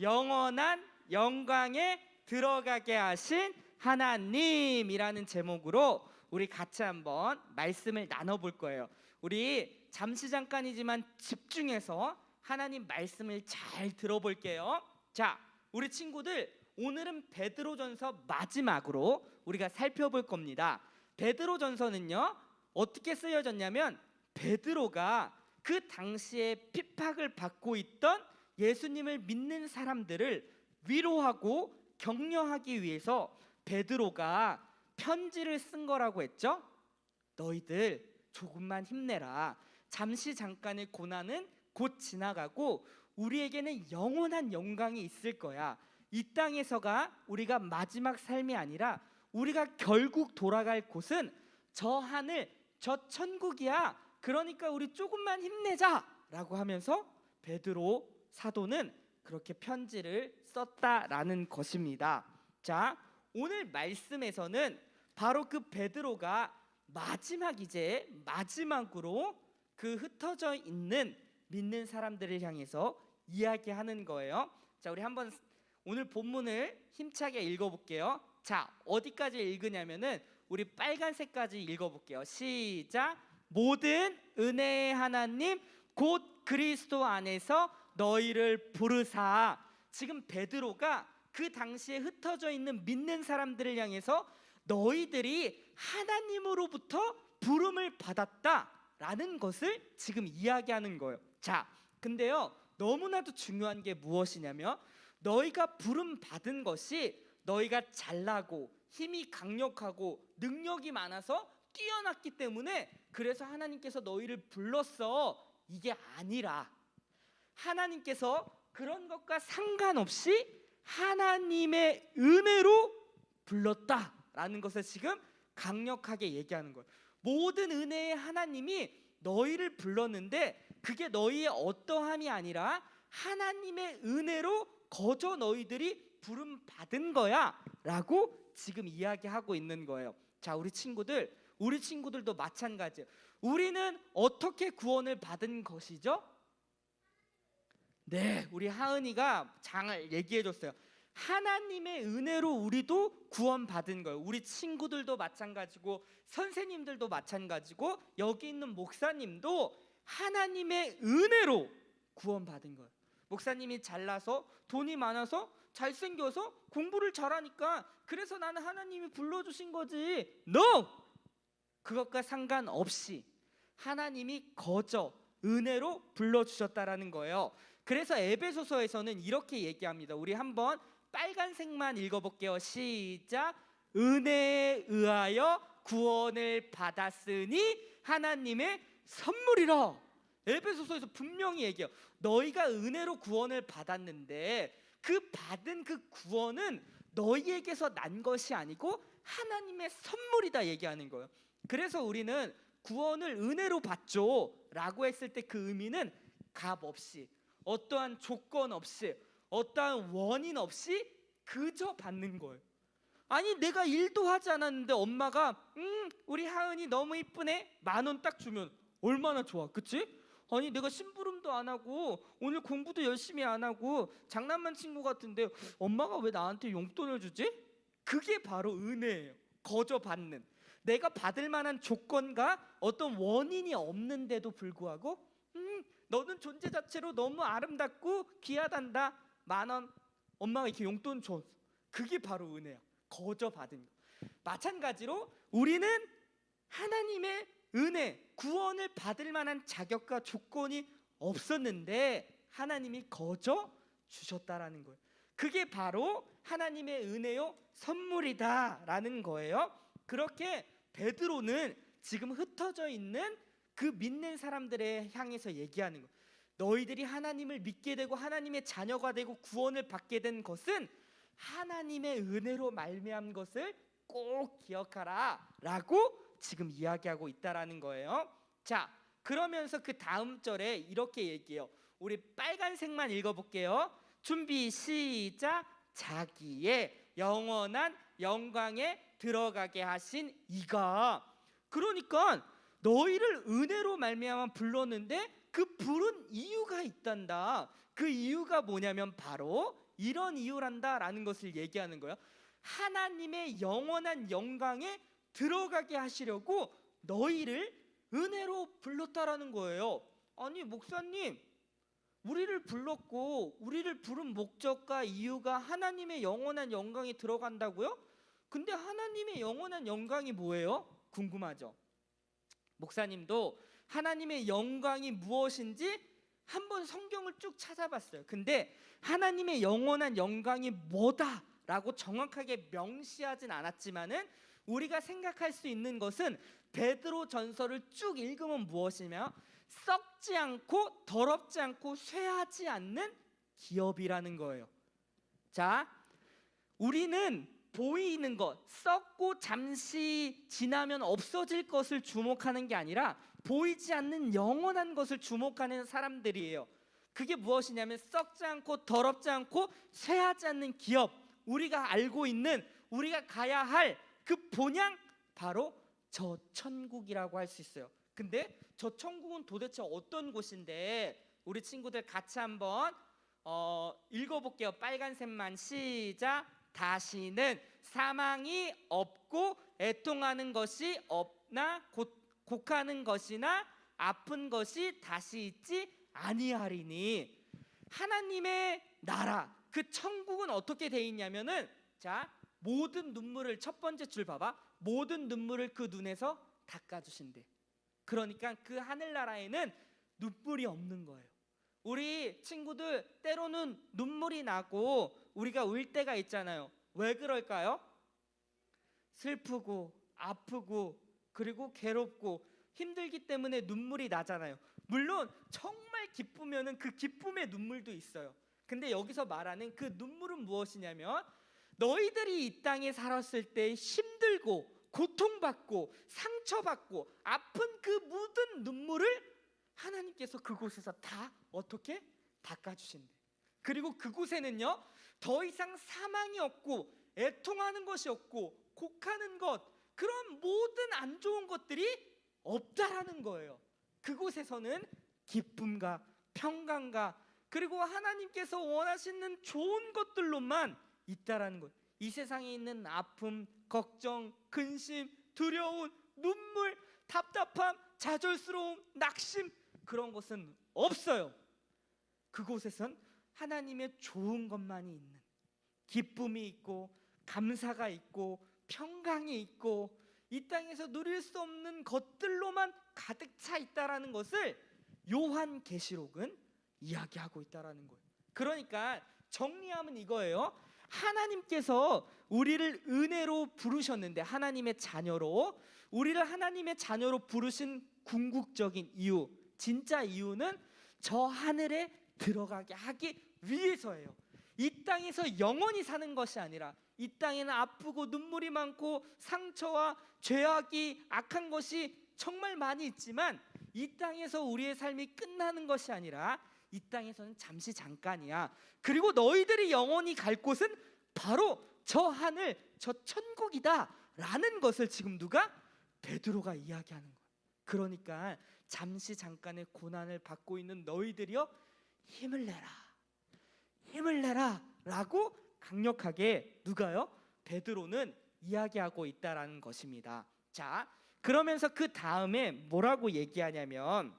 영원한 영광에 들어가게 하신 하나님이라는 제목으로 우리 같이 한번 말씀을 나눠 볼 거예요. 우리 잠시 잠깐이지만 집중해서 하나님 말씀을 잘 들어볼게요. 자, 우리 친구들 오늘은 베드로전서 마지막으로 우리가 살펴볼 겁니다. 베드로전서는요 어떻게 쓰여졌냐면 베드로가 그 당시에 핍박을 받고 있던 예수님을 믿는 사람들을 위로하고 격려하기 위해서 베드로가 편지를 쓴 거라고 했죠. 너희들 조금만 힘내라. 잠시 잠깐의 고난은 곧 지나가고 우리에게는 영원한 영광이 있을 거야. 이 땅에서가 우리가 마지막 삶이 아니라 우리가 결국 돌아갈 곳은 저 하늘, 저 천국이야. 그러니까 우리 조금만 힘내자라고 하면서 베드로 사도는 그렇게 편지를 썼다라는 것입니다. 자, 오늘 말씀에서는 바로 그 베드로가 마지막 이제 마지막으로 그 흩어져 있는 믿는 사람들을 향해서 이야기하는 거예요. 자, 우리 한번 오늘 본문을 힘차게 읽어볼게요. 자, 어디까지 읽으냐면은 우리 빨간색까지 읽어볼게요. 시작. 모든 은혜의 하나님 곧 그리스도 안에서 너희를 부르사. 지금 베드로가 그 당시에 흩어져 있는 믿는 사람들을 향해서 너희들이 하나님으로부터 부름을 받았다라는 것을 지금 이야기하는 거예요. 자, 근데요 너무나도 중요한 게 무엇이냐면 너희가 부름 받은 것이 너희가 잘나고 힘이 강력하고 능력이 많아서 뛰어났기 때문에 그래서 하나님께서 너희를 불렀어 이게 아니라 하나님께서 그런 것과 상관없이 하나님의 은혜로 불렀다라는 것을 지금 강력하게 얘기하는 거예요. 모든 은혜의 하나님이 너희를 불렀는데 그게 너희의 어떠함이 아니라 하나님의 은혜로 거저 너희들이 부름 받은 거야라고 지금 이야기하고 있는 거예요. 자, 우리 친구들, 우리 친구들도 마찬가지예요. 우리는 어떻게 구원을 받은 것이죠? 네, 우리 하은이가 잘 얘기해 줬어요. 하나님의 은혜로 우리도 구원받은 거예요. 우리 친구들도 마찬가지고 선생님들도 마찬가지고 여기 있는 목사님도 하나님의 은혜로 구원받은 거예요. 목사님이 잘나서 돈이 많아서 잘생겨서 공부를 잘하니까 그래서 나는 하나님이 불러주신 거지. No! 그것과 상관없이 하나님이 거저 은혜로 불러주셨다라는 거예요. 그래서 에베소서에서는 이렇게 얘기합니다. 우리 한번 빨간색만 읽어볼게요. 시작. 은혜에 의하여 구원을 받았으니 하나님의 선물이라. 에베소서에서 분명히 얘기해요. 너희가 은혜로 구원을 받았는데 그 받은 그 구원은 너희에게서 난 것이 아니고 하나님의 선물이다 얘기하는 거예요. 그래서 우리는 구원을 은혜로 받죠 라고 했을 때 그 의미는 값 없이 어떠한 조건 없이 어떠한 원인 없이 그저 받는 거예요. 아니 내가 일도 하지 않았는데 엄마가 음 우리 하은이 너무 이쁘네 만 원 딱 주면 얼마나 좋아 그치? 아니 내가 심부름도 안 하고 오늘 공부도 열심히 안 하고 장난만 친 것 같은데 엄마가 왜 나한테 용돈을 주지? 그게 바로 은혜예요 거저 받는 내가 받을 만한 조건과 어떤 원인이 없는데도 불구하고 음 너는 존재 자체로 너무 아름답고 귀하단다. 만 원. 엄마가 이렇게 용돈 줘. 그게 바로 은혜야. 거저 받은 거. 마찬가지로 우리는 하나님의 은혜 구원을 받을 만한 자격과 조건이 없었는데 하나님이 거저 주셨다라는 거예요. 그게 바로 하나님의 은혜요 선물이다라는 거예요 그렇게 베드로는 지금 흩어져 있는 그 믿는 사람들에 향해서 얘기하는 거예요. 너희들이 하나님을 믿게 되고 하나님의 자녀가 되고 구원을 받게 된 것은 하나님의 은혜로 말미암은 것을 꼭 기억하라라고 지금 이야기하고 있다라는 거예요. 자, 그러면서 그 다음 절에 이렇게 얘기해요. 우리 빨간색만 읽어볼게요. 준비 시작. 자기의 영원한 영광에 들어가게 하신 이가 그러니까 너희를 은혜로 말미암아 불렀는데 그 부른 이유가 있단다. 그 이유가 뭐냐면 바로 이런 이유란다라는 것을 얘기하는 거예요. 하나님의 영원한 영광에 들어가게 하시려고 너희를 은혜로 불렀다라는 거예요. 아니 목사님, 우리를 불렀고 우리를 부른 목적과 이유가 하나님의 영원한 영광에 들어간다고요? 근데 하나님의 영원한 영광이 뭐예요? 궁금하죠? 목사님도 하나님의 영광이 무엇인지 한번 성경을 쭉 찾아봤어요. 근데 하나님의 영원한 영광이 뭐다라고 정확하게 명시하진 않았지만은 우리가 생각할 수 있는 것은 베드로 전서를 쭉 읽으면 무엇이며 썩지 않고 더럽지 않고 쇠하지 않는 기업이라는 거예요. 자, 우리는 보이는 것, 썩고 잠시 지나면 없어질 것을 주목하는 게 아니라 보이지 않는 영원한 것을 주목하는 사람들이에요. 그게 무엇이냐면 썩지 않고 더럽지 않고 쇠하지 않는 기업. 우리가 알고 있는 우리가 가야 할 그 본향 바로 저 천국이라고 할 수 있어요. 근데 저 천국은 도대체 어떤 곳인데 우리 친구들 같이 한번 어, 읽어볼게요. 빨간색만 시작. 다시는 사망이 없고 애통하는 것이 없나 곧 곡하는 것이나 아픈 것이 다시 있지 아니하리니. 하나님의 나라 그 천국은 어떻게 돼 있냐면은 자 모든 눈물을 첫 번째 줄 봐봐. 모든 눈물을 그 눈에서 닦아주신대. 그러니까 그 하늘나라에는 눈물이 없는 거예요. 우리 친구들 때로는 눈물이 나고 우리가 울 때가 있잖아요 왜 그럴까요? 슬프고 아프고 그리고 괴롭고 힘들기 때문에 눈물이 나잖아요. 물론 정말 기쁘면은 그 기쁨의 눈물도 있어요. 근데 여기서 말하는 그 눈물은 무엇이냐면 너희들이 이 땅에 살았을 때 힘들고 고통받고 상처받고 아픈 그 모든 눈물을 하나님께서 그곳에서 다 어떻게 닦아주신대. 그리고 그곳에는요 더 이상 사망이 없고 애통하는 것이 없고 곡하는 것 그런 모든 안 좋은 것들이 없다라는 거예요. 그곳에서는 기쁨과 평강과 그리고 하나님께서 원하시는 좋은 것들로만 있다라는 거예요. 이 세상에 있는 아픔, 걱정, 근심, 두려움, 눈물, 답답함, 좌절스러움, 낙심 그런 것은 없어요. 그곳에선 하나님의 좋은 것만이 있는 기쁨이 있고 감사가 있고 평강이 있고 이 땅에서 누릴 수 없는 것들로만 가득 차 있다라는 것을 요한 계시록은 이야기하고 있다라는 거예요. 그러니까 정리하면 이거예요. 하나님께서 우리를 은혜로 부르셨는데 하나님의 자녀로 우리를 하나님의 자녀로 부르신 궁극적인 이유, 진짜 이유는 저 하늘에 들어가게 하기 위해서예요. 이 땅에서 영원히 사는 것이 아니라 이 땅에는 아프고 눈물이 많고 상처와 죄악이 악한 것이 정말 많이 있지만 이 땅에서 우리의 삶이 끝나는 것이 아니라 이 땅에서는 잠시 잠깐이야. 그리고 너희들이 영원히 갈 곳은 바로 저 하늘, 저 천국이다라는 것을 지금 누가 베드로가 이야기하는 거예요. 그러니까 잠시 잠깐의 고난을 받고 있는 너희들이여 힘을 내라. 힘을 내라라고 강력하게 누가요? 베드로는 이야기하고 있다라는 것입니다. 자, 그러면서 그 다음에 뭐라고 얘기하냐면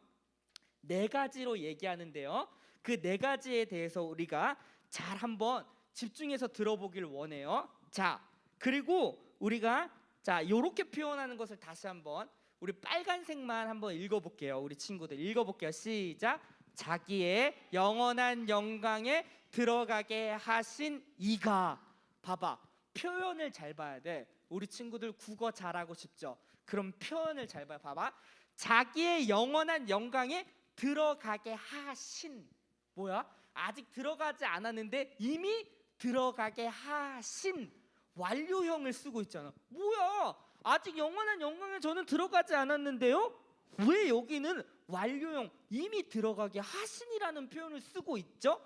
네 가지로 얘기하는데요. 그 네 가지에 대해서 우리가 잘 한번 집중해서 들어보길 원해요. 자, 그리고 우리가 자, 요렇게 표현하는 것을 다시 한번 우리 빨간색만 한번 읽어볼게요. 우리 친구들 읽어볼게요. 시작. 자기의 영원한 영광에 들어가게 하신 이가. 봐봐 표현을 잘 봐야 돼. 우리 친구들 국어 잘하고 싶죠? 그럼 표현을 잘 봐. 봐봐. 자기의 영원한 영광에 들어가게 하신. 뭐야? 아직 들어가지 않았는데 이미 들어가게 하신 완료형을 쓰고 있잖아. 뭐야? 아직 영원한 영광에 저는 들어가지 않았는데요? 왜 여기는 완료형 이미 들어가게 하신이라는 표현을 쓰고 있죠?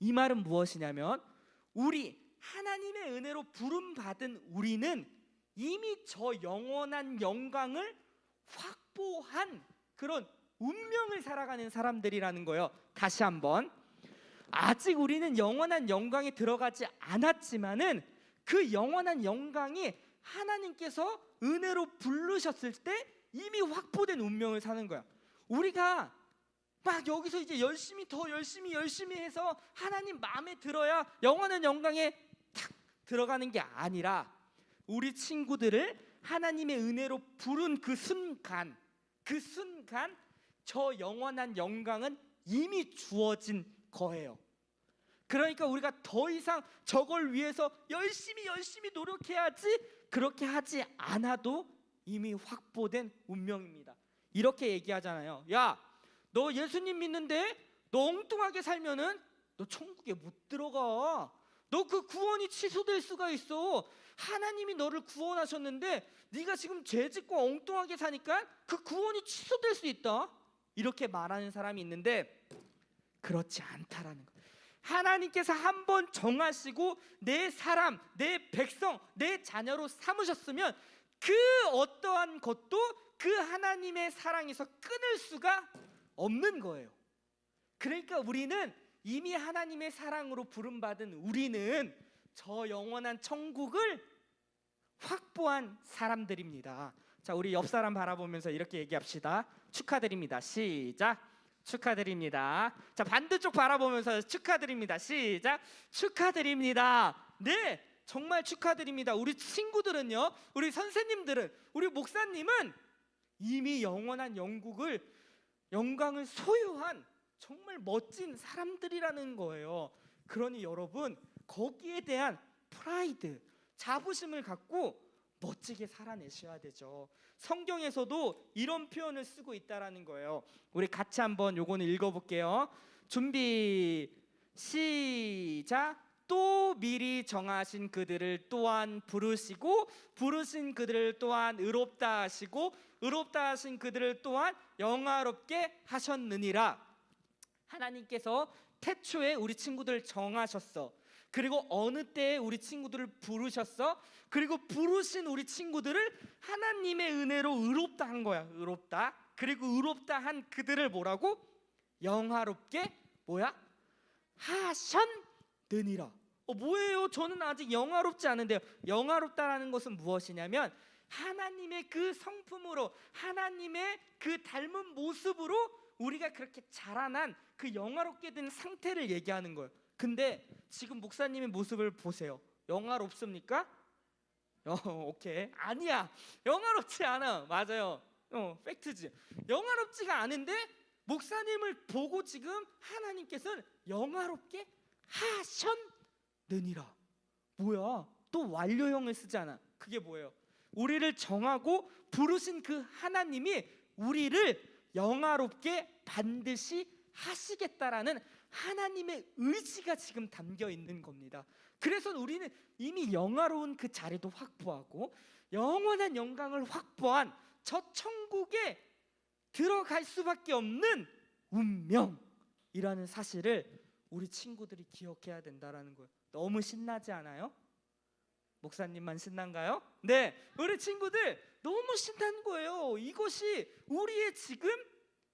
이 말은 무엇이냐면 우리 하나님의 은혜로 부름 받은 우리는 이미 저 영원한 영광을 확보한 그런 운명을 살아가는 사람들이라는 거예요. 다시 한번 아직 우리는 영원한 영광에 들어가지 않았지만은 그 영원한 영광이 하나님께서 은혜로 부르셨을 때 이미 확보된 운명을 사는 거야. 우리가 막 여기서 이제 열심히 더 열심히 열심히 해서 하나님 마음에 들어야 영원한 영광에 탁 들어가는 게 아니라 우리 친구들을 하나님의 은혜로 부른 그 순간 그 순간 저 영원한 영광은 이미 주어진 거예요. 그러니까 우리가 더 이상 저걸 위해서 열심히 열심히 노력해야지 그렇게 하지 않아도 이미 확보된 운명입니다. 이렇게 얘기하잖아요. 야, 너 예수님 믿는데 너 엉뚱하게 살면은 너 천국에 못 들어가. 너 그 구원이 취소될 수가 있어. 하나님이 너를 구원하셨는데 네가 지금 죄 짓고 엉뚱하게 사니까 그 구원이 취소될 수 있다. 이렇게 말하는 사람이 있는데 그렇지 않다라는 거. 하나님께서 한 번 정하시고 내 사람, 내 백성, 내 자녀로 삼으셨으면 그 어떠한 것도 그 하나님의 사랑에서 끊을 수가 없는 거예요. 그러니까 우리는 이미 하나님의 사랑으로 부름받은 우리는 저 영원한 천국을 확보한 사람들입니다. 자, 우리 옆 사람 바라보면서 이렇게 얘기합시다. 축하드립니다. 시작. 축하드립니다. 자, 반대쪽 바라보면서 축하드립니다. 시작. 축하드립니다. 네, 정말 축하드립니다. 우리 친구들은요, 우리 선생님들은, 우리 목사님은 이미 영원한 영국을 영광을 소유한 정말 멋진 사람들이라는 거예요. 그러니 여러분 거기에 대한 프라이드, 자부심을 갖고 멋지게 살아내셔야 되죠. 성경에서도 이런 표현을 쓰고 있다라는 거예요. 우리 같이 한번 요거는 읽어볼게요. 준비 시작. 또 미리 정하신 그들을 또한 부르시고 부르신 그들을 또한 의롭다 하시고 의롭다 하신 그들을 또한 영화롭게 하셨느니라. 하나님께서 태초에 우리 친구들 정하셨어. 그리고 어느 때에 우리 친구들을 부르셨어. 그리고 부르신 우리 친구들을 하나님의 은혜로 의롭다 한 거야. 의롭다. 그리고 의롭다 한 그들을 뭐라고? 영화롭게 뭐야? 하셨느니라. 어 뭐예요? 저는 아직 영화롭지 않은데요. 영화롭다라는 것은 무엇이냐면 하나님의 그 성품으로 하나님의 그 닮은 모습으로 우리가 그렇게 자라난 그 영화롭게 된 상태를 얘기하는 거예요. 근데 지금 목사님의 모습을 보세요. 영화롭습니까? 어, 오케이. 아니야. 영화롭지 않아. 맞아요. 어, 팩트지. 영화롭지가 않은데 목사님을 보고 지금 하나님께서는 영화롭게 하셨느니라. 뭐야? 또 완료형을 쓰잖아. 그게 뭐예요? 우리를 정하고 부르신 그 하나님이 우리를 영화롭게 반드시 하시겠다라는 하나님의 의지가 지금 담겨 있는 겁니다. 그래서 우리는 이미 영화로운 그 자리도 확보하고 영원한 영광을 확보한 저 천국에 들어갈 수밖에 없는 운명이라는 사실을 우리 친구들이 기억해야 된다라는 거예요. 너무 신나지 않아요? 목사님만 신난가요? 네, 우리 친구들 너무 신난 거예요. 이것이 우리의 지금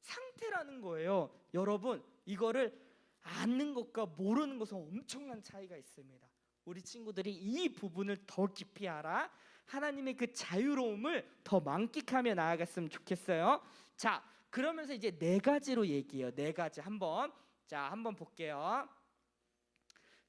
상태라는 거예요. 여러분, 이거를 아는 것과 모르는 것은 엄청난 차이가 있습니다. 우리 친구들이 이 부분을 더 깊이 알아 하나님의 그 자유로움을 더 만끽하며 나아갔으면 좋겠어요. 자, 그러면서 이제 네 가지로 얘기해요. 네 가지 한번 자 한번 볼게요.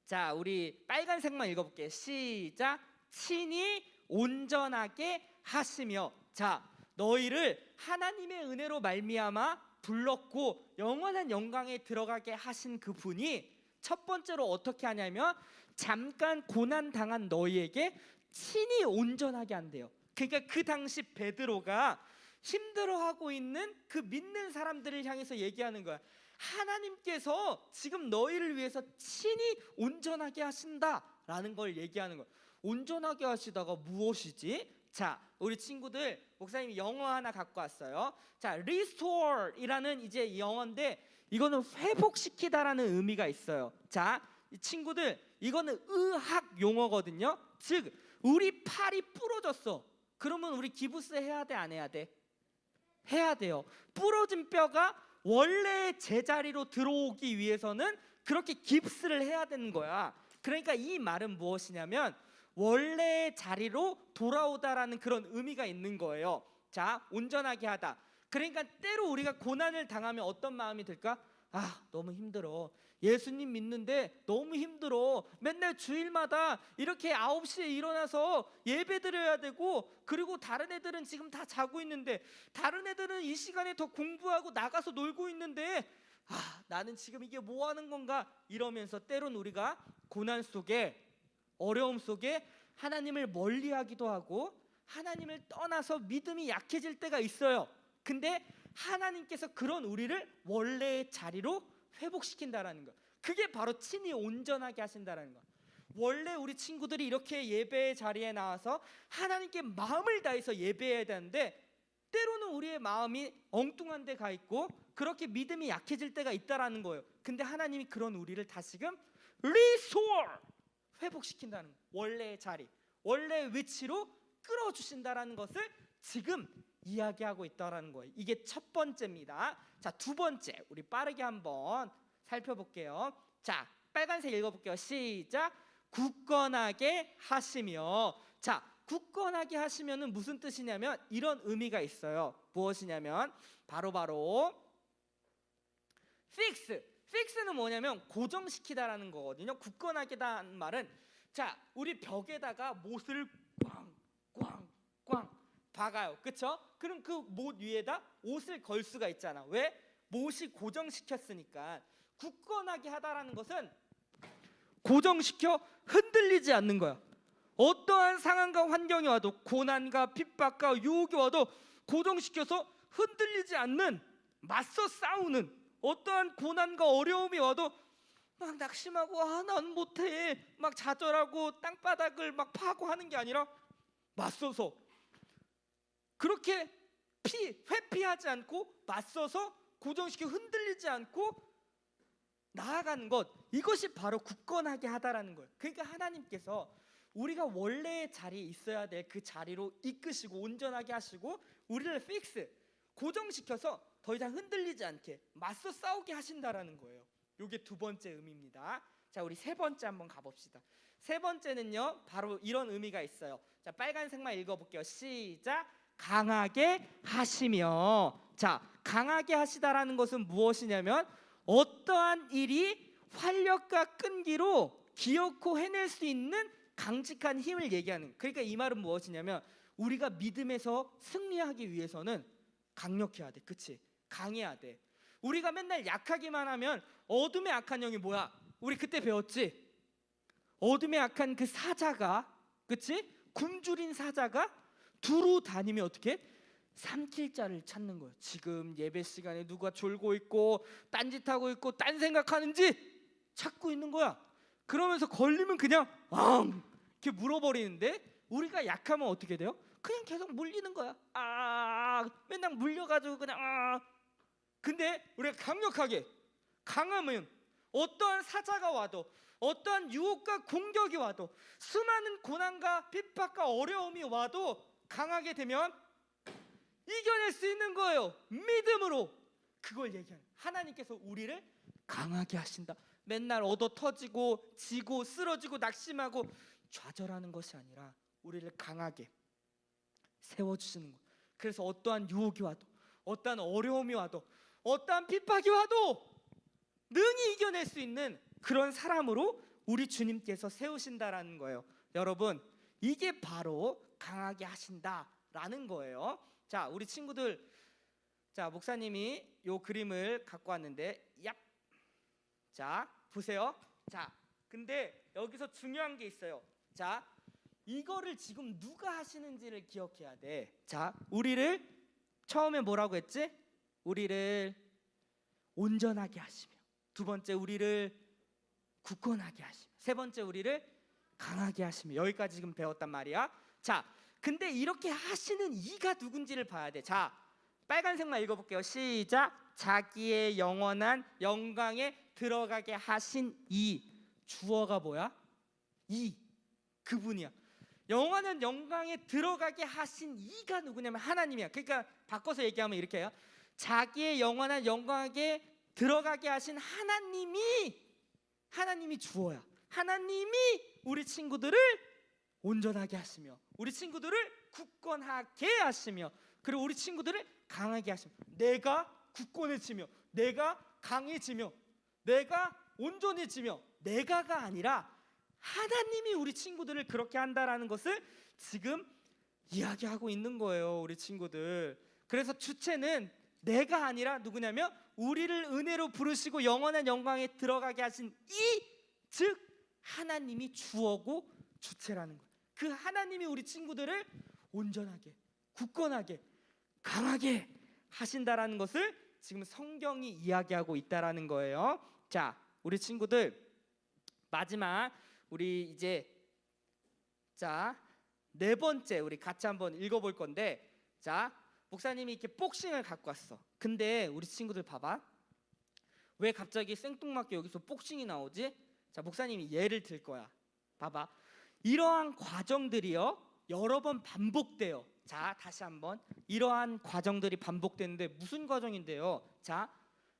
자, 우리 빨간색만 읽어볼게요. 시작. 친히 온전하게 하시며 자 너희를 하나님의 은혜로 말미암아 불렀고 영원한 영광에 들어가게 하신 그 분이 첫 번째로 어떻게 하냐면 잠깐 고난 당한 너희에게 친히 온전하게 한대요. 그러니까 그 당시 베드로가 힘들어하고 있는 그 믿는 사람들을 향해서 얘기하는 거야. 하나님께서 지금 너희를 위해서 친히 온전하게 하신다라는 걸 얘기하는 거야. 온전하게 하시다가 무엇이지? 자, 우리 친구들 목사님이 영어 하나 갖고 왔어요. 자, restore이라는 이제 영어인데 이거는 회복시키다라는 의미가 있어요. 자, 이 친구들 이거는 의학 용어거든요. 즉 우리 팔이 부러졌어. 그러면 우리 기부스 해야 돼, 안 해야 돼? 해야 돼요. 부러진 뼈가 원래 제자리로 들어오기 위해서는 그렇게 깁스를 해야 되는 거야. 그러니까 이 말은 무엇이냐면 원래 자리로 돌아오다라는 그런 의미가 있는 거예요. 자, 온전하게 하다. 그러니까 때로 우리가 고난을 당하면 어떤 마음이 들까? 아, 너무 힘들어. 예수님 믿는데 너무 힘들어. 맨날 주일마다 이렇게 9시에 일어나서 예배 드려야 되고 그리고 다른 애들은 지금 다 자고 있는데 다른 애들은 이 시간에 더 공부하고 나가서 놀고 있는데 아, 나는 지금 이게 뭐 하는 건가? 이러면서 때론 우리가 고난 속에 어려움 속에 하나님을 멀리 하기도 하고 하나님을 떠나서 믿음이 약해질 때가 있어요. 근데 하나님께서 그런 우리를 원래의 자리로 회복시킨다라는 거. 그게 바로 친히 온전하게 하신다라는 거. 원래 우리 친구들이 이렇게 예배의 자리에 나와서 하나님께 마음을 다해서 예배해야 되는데 때로는 우리의 마음이 엉뚱한 데 가 있고 그렇게 믿음이 약해질 때가 있다라는 거예요. 근데 하나님이 그런 우리를 다시금 restore 회복시킨다는 거. 원래의 자리, 원래의 위치로 끌어주신다라는 것을 지금 이야기하고 있다라는 거예요. 이게 첫 번째입니다. 자, 두 번째 우리 빠르게 한번 살펴볼게요. 자, 빨간색 읽어볼게요. 시작. 굳건하게 하시며 자, 굳건하게 하시면은 무슨 뜻이냐면 이런 의미가 있어요. 무엇이냐면 바로 바로 fix. fix는 뭐냐면 고정시키다라는 거거든요. 굳건하게다는 말은 자, 우리 벽에다가 못을 박아요. 그쵸? 그럼 그 못 위에다 옷을 걸 수가 있잖아. 왜? 못이 고정시켰으니까. 굳건하게 하다라는 것은 고정시켜 흔들리지 않는 거야. 어떠한 상황과 환경이 와도 고난과 핍박과 유혹이 와도 고정시켜서 흔들리지 않는 맞서 싸우는 어떠한 고난과 어려움이 와도 막 낙심하고 아 난 못해 막 좌절하고 땅바닥을 막 파고 하는 게 아니라 맞서서 그렇게 피 회피하지 않고 맞서서 고정시켜 흔들리지 않고 나아가는 것 이것이 바로 굳건하게 하다라는 거예요. 그러니까 하나님께서 우리가 원래의 자리에 있어야 될 그 자리로 이끄시고 온전하게 하시고 우리를 픽스 고정시켜서 더 이상 흔들리지 않게 맞서 싸우게 하신다라는 거예요. 이게 두 번째 의미입니다. 자, 우리 세 번째 한번 가봅시다. 세 번째는요, 바로 이런 의미가 있어요. 자, 빨간색만 읽어볼게요. 시작. 강하게 하시며. 자, 강하게 하시다라는 것은 무엇이냐면 어떠한 일이 활력과 끈기로 기어코 해낼 수 있는 강직한 힘을 얘기하는. 그러니까 이 말은 무엇이냐면 우리가 믿음에서 승리하기 위해서는 강력해야 돼. 그치? 강해야 돼. 우리가 맨날 약하기만 하면 어둠의 악한 영이 뭐야? 우리 그때 배웠지? 어둠의 악한 그 사자가 그치? 굶주린 사자가 두루 다니면 어떻게? 삼킬 자를 찾는 거예요. 지금 예배 시간에 누가 졸고 있고 딴짓하고 있고 딴 생각하는지 찾고 있는 거야. 그러면서 걸리면 그냥 앙 이렇게 물어버리는데 우리가 약하면 어떻게 돼요? 그냥 계속 물리는 거야. 아 맨날 물려가지고 그냥 아 근데 우리가 강력하게 강하면 어떠한 사자가 와도 어떠한 유혹과 공격이 와도 수많은 고난과 핍박과 어려움이 와도 강하게 되면 이겨낼 수 있는 거예요. 믿음으로 그걸 얘기하는 하나님께서 우리를 강하게 하신다. 맨날 얻어 터지고 지고 쓰러지고 낙심하고 좌절하는 것이 아니라 우리를 강하게 세워 주시는 거. 그래서 어떠한 유혹이 와도 어떠한 어려움이 와도 어떠한 핍박이 와도 능히 이겨낼 수 있는 그런 사람으로 우리 주님께서 세우신다라는 거예요. 여러분, 이게 바로 강하게 하신다라는 거예요. 자, 우리 친구들 자, 목사님이 요 그림을 갖고 왔는데 얍. 자, 보세요. 자, 근데 여기서 중요한 게 있어요. 자, 이거를 지금 누가 하시는지를 기억해야 돼. 자, 우리를 처음에 뭐라고 했지? 우리를 온전하게 하시며 두 번째 우리를 굳건하게 하시며 세 번째 우리를 강하게 하시며 여기까지 지금 배웠단 말이야. 자, 근데 이렇게 하시는 이가 누군지를 봐야 돼. 자, 빨간색만 읽어볼게요. 시작. 자기의 영원한 영광에 들어가게 하신 이 주어가 뭐야? 이 그분이야. 영원한 영광에 들어가게 하신 이가 누구냐면 하나님이야. 그러니까 바꿔서 얘기하면 이렇게 해요. 자기의 영원한 영광에게 들어가게 하신 하나님이 하나님이 주어야. 하나님이 우리 친구들을 온전하게 하시며 우리 친구들을 굳건하게 하시며 그리고 우리 친구들을 강하게 하시며 내가 굳건해지며 내가 강해지며 내가 온전해지며 내가가 아니라 하나님이 우리 친구들을 그렇게 한다라는 것을 지금 이야기하고 있는 거예요, 우리 친구들. 그래서 주체는 내가 아니라 누구냐면 우리를 은혜로 부르시고 영원한 영광에 들어가게 하신 이 즉 하나님이 주어고 주체라는 거예요. 그 하나님이 우리 친구들을 온전하게, 굳건하게, 강하게 하신다라는 것을 지금 성경이 이야기하고 있다라는 거예요. 자, 우리 친구들 마지막 우리 이제 자, 네 번째 우리 같이 한번 읽어 볼 건데 자, 목사님이 이렇게 복싱을 갖고 왔어. 근데 우리 친구들 봐봐. 왜 갑자기 생뚱맞게 여기서 복싱이 나오지? 자, 목사님이 예를 들 거야. 봐봐. 이러한 과정들이요. 여러 번 반복돼요. 자, 다시 한번. 이러한 과정들이 반복되는데 무슨 과정인데요? 자,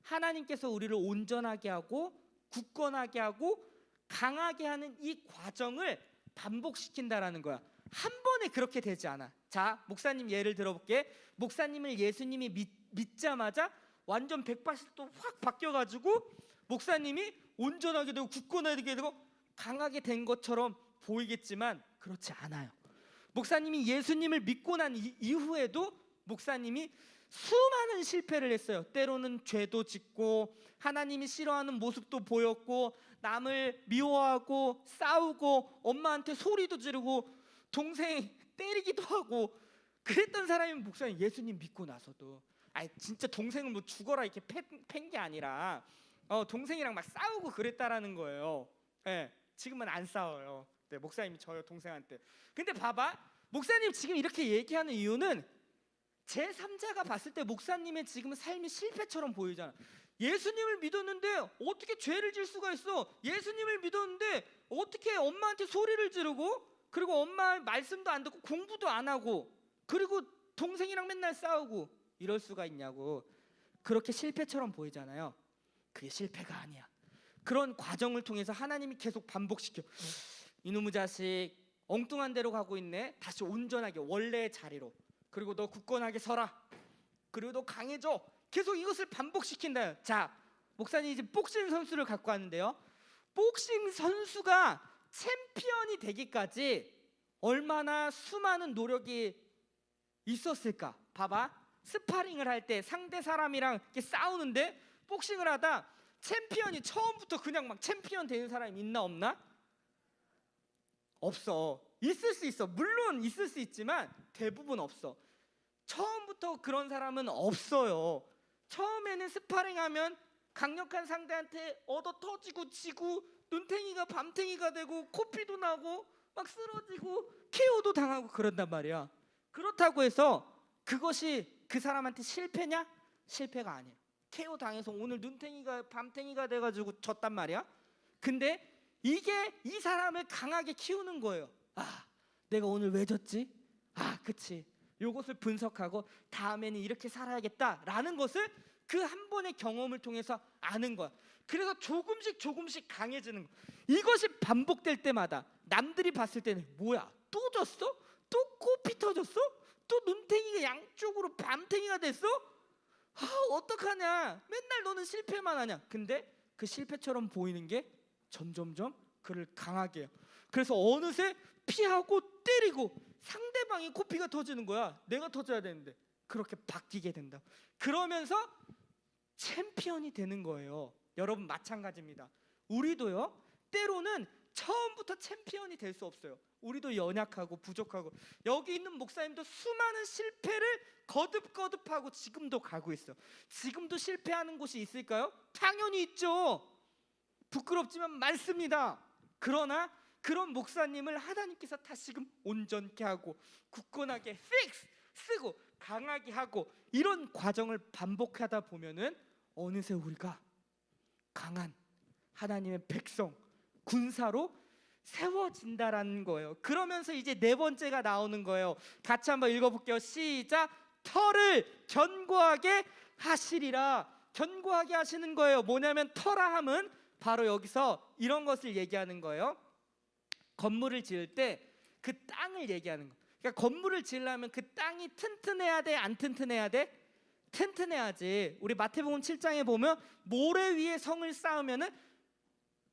하나님께서 우리를 온전하게 하고 굳건하게 하고 강하게 하는 이 과정을 반복시킨다라는 거야. 한 번에 그렇게 되지 않아. 자, 목사님 예를 들어볼게. 목사님을 예수님이 믿, 믿자마자 완전 180도 확 바뀌어가지고 목사님이 온전하게 되고 굳건하게 되고 강하게 된 것처럼 보이겠지만 그렇지 않아요. 목사님이 예수님을 믿고 난 이- 이후에도 목사님이 수많은 실패를 했어요. 때로는 죄도 짓고 하나님이 싫어하는 모습도 보였고 남을 미워하고 싸우고 엄마한테 소리도 지르고 동생 때리기도 하고 그랬던 사람이 목사님 예수님 믿고 나서도 아니 진짜 동생을 뭐 죽어라 이렇게 팬 게 아니라 어 동생이랑 막 싸우고 그랬다라는 거예요. 예. 지금은 안 싸워요. 네, 목사님이 저요 동생한테. 근데 봐봐. 목사님 지금 이렇게 얘기하는 이유는 제 3자가 봤을 때 목사님의 지금 삶이 실패처럼 보이잖아. 예수님을 믿었는데 어떻게 죄를 질 수가 있어? 예수님을 믿었는데 어떻게 엄마한테 소리를 지르고 그리고 엄마 말씀도 안 듣고 공부도 안 하고 그리고 동생이랑 맨날 싸우고 이럴 수가 있냐고. 그렇게 실패처럼 보이잖아요. 그게 실패가 아니야. 그런 과정을 통해서 하나님이 계속 반복시켜. 이놈의 자식 엉뚱한 데로 가고 있네. 다시 온전하게 원래의 자리로. 그리고 너 굳건하게 서라. 그리고 너 강해져. 계속 이것을 반복시킨다. 자, 목사님 이제 복싱 선수를 갖고 왔는데요. 복싱 선수가 챔피언이 되기까지 얼마나 수많은 노력이 있었을까? 봐봐. 스파링을 할 때 상대 사람이랑 싸우는데 복싱을 하다 챔피언이 처음부터 그냥 막 챔피언 되는 사람이 있나 없나? 없어. 있을 수 있어. 물론 있을 수 있지만 대부분 없어. 처음부터 그런 사람은 없어요. 처음에는 스파링하면 강력한 상대한테 얻어 터지고 지고 눈탱이가 밤탱이가 되고 코피도 나고 막 쓰러지고 KO도 당하고 그런단 말이야. 그렇다고 해서 그것이 그 사람한테 실패냐? 실패가 아니야. KO 당해서 오늘 눈탱이가 밤탱이가 돼가지고 졌단 말이야. 근데 이게 이 사람을 강하게 키우는 거예요. 아, 내가 오늘 왜 졌지? 아, 그치. 요것을 분석하고 다음에는 이렇게 살아야겠다라는 것을 그 한 번의 경험을 통해서 아는 거야. 그래서 조금씩 조금씩 강해지는 거. 이것이 반복될 때마다 남들이 봤을 때는 뭐야? 또 졌어? 또 코피 터졌어? 또 눈탱이가 양쪽으로 밤탱이가 됐어? 아, 어떡하냐? 맨날 너는 실패만 하냐? 근데 그 실패처럼 보이는 게 점점점 그를 강하게 해요. 그래서 어느새 피하고 때리고 상대방이 코피가 터지는 거야. 내가 터져야 되는데 그렇게 바뀌게 된다. 그러면서 챔피언이 되는 거예요. 여러분 마찬가지입니다. 우리도요. 때로는 처음부터 챔피언이 될 수 없어요. 우리도 연약하고 부족하고 여기 있는 목사님도 수많은 실패를 거듭거듭하고 지금도 가고 있어. 지금도 실패하는 곳이 있을까요? 당연히 있죠. 부끄럽지만 많습니다. 그러나 그런 목사님을 하나님께서 다시금 온전케 하고 굳건하게 픽스 쓰고 강하게 하고 이런 과정을 반복하다 보면은 어느새 우리가 강한 하나님의 백성 군사로 세워진다라는 거예요. 그러면서 이제 네 번째가 나오는 거예요. 같이 한번 읽어볼게요. 시작. 터를 견고하게 하시리라. 견고하게 하시는 거예요. 뭐냐면 터라 함은 바로 여기서 이런 것을 얘기하는 거예요. 건물을 지을 때 그 땅을 얘기하는 거. 그러니까 건물을 지으려면 그 땅이 튼튼해야 돼, 안 튼튼해야 돼? 튼튼해야지. 우리 마태복음 7장에 보면 모래 위에 성을 쌓으면은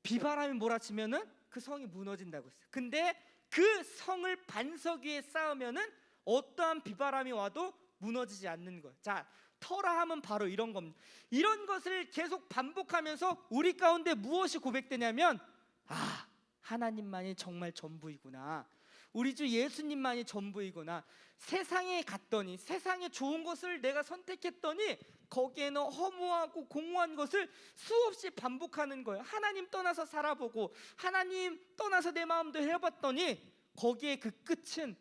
비바람이 몰아치면은 그 성이 무너진다고 했어요. 근데 그 성을 반석 위에 쌓으면은 어떠한 비바람이 와도 무너지지 않는 거예요. 자, 터라 함은 바로 이런 겁니다. 이런 것을 계속 반복하면서 우리 가운데 무엇이 고백되냐면 아, 하나님만이 정말 전부이구나. 우리 주 예수님만이 전부이구나. 세상에 갔더니 세상에 좋은 것을 내가 선택했더니 거기에는 허무하고 공허한 것을 수없이 반복하는 거예요. 하나님 떠나서 살아보고 하나님 떠나서 내 마음도 해봤더니 거기에 그 끝은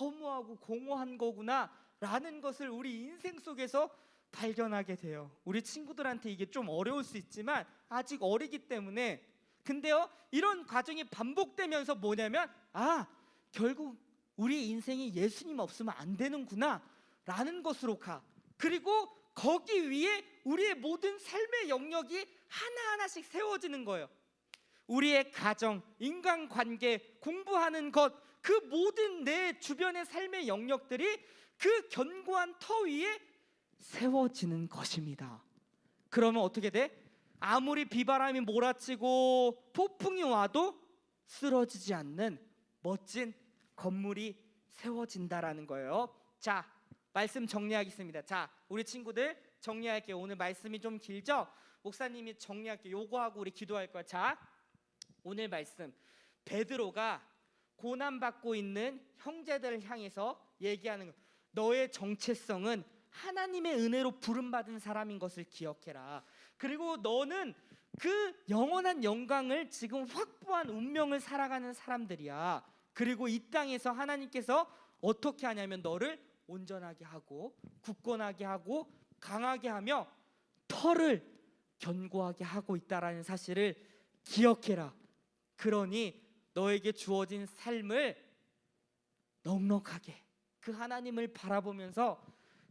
허무하고 공허한 거구나 라는 것을 우리 인생 속에서 발견하게 돼요. 우리 친구들한테 이게 좀 어려울 수 있지만 아직 어리기 때문에 근데요 이런 과정이 반복되면서 뭐냐면 아 결국 우리 인생이 예수님 없으면 안 되는구나라는 것으로 가. 그리고 거기 위에 우리의 모든 삶의 영역이 하나하나씩 세워지는 거예요. 우리의 가정, 인간관계, 공부하는 것, 그 모든 내 주변의 삶의 영역들이 그 견고한 터 위에 세워지는 것입니다. 그러면 어떻게 돼? 아무리 비바람이 몰아치고 폭풍이 와도 쓰러지지 않는 멋진 건물이 세워진다라는 거예요. 자, 말씀 정리하겠습니다. 자, 우리 친구들 정리할게요. 오늘 말씀이 좀 길죠? 목사님이 정리할게요. 요거하고 우리 기도할 거야. 자, 오늘 말씀 베드로가 고난 받고 있는 형제들을 향해서 얘기하는 거. 너의 정체성은 하나님의 은혜로 부름 받은 사람인 것을 기억해라. 그리고 너는 그 영원한 영광을 지금 확보한 운명을 살아가는 사람들이야. 그리고 이 땅에서 하나님께서 어떻게 하냐면 너를 온전하게 하고 굳건하게 하고 강하게 하며 털을 견고하게 하고 있다라는 사실을 기억해라. 그러니 너에게 주어진 삶을 넉넉하게 그 하나님을 바라보면서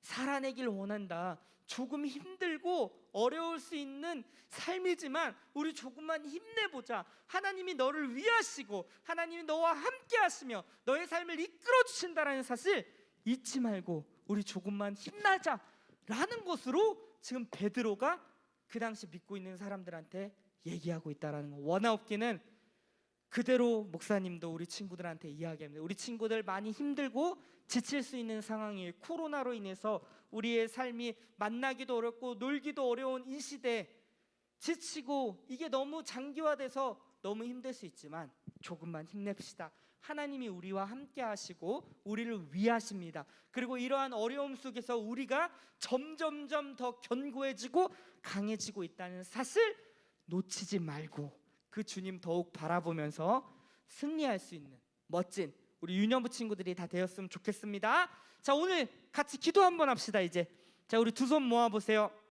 살아내길 원한다. 조금 힘들고 어려울 수 있는 삶이지만 우리 조금만 힘내보자. 하나님이 너를 위하시고 하나님이 너와 함께 하시며 너의 삶을 이끌어 주신다라는 사실 잊지 말고 우리 조금만 힘나자라는 것으로 지금 베드로가 그 당시 믿고 있는 사람들한테 얘기하고 있다라는 거. 원하옵기는 그대로 목사님도 우리 친구들한테 이야기합니다. 우리 친구들 많이 힘들고 지칠 수 있는 상황이 코로나로 인해서 우리의 삶이 만나기도 어렵고 놀기도 어려운 이 시대 지치고 이게 너무 장기화돼서 너무 힘들 수 있지만 조금만 힘냅시다. 하나님이 우리와 함께 하시고 우리를 위하십니다. 그리고 이러한 어려움 속에서 우리가 점점점 더 견고해지고 강해지고 있다는 사실 놓치지 말고 그 주님 더욱 바라보면서 승리할 수 있는 멋진 우리 유년부 친구들이 다 되었으면 좋겠습니다. 자 오늘 같이 기도 한번 합시다 이제. 자 우리 두 손 모아 보세요.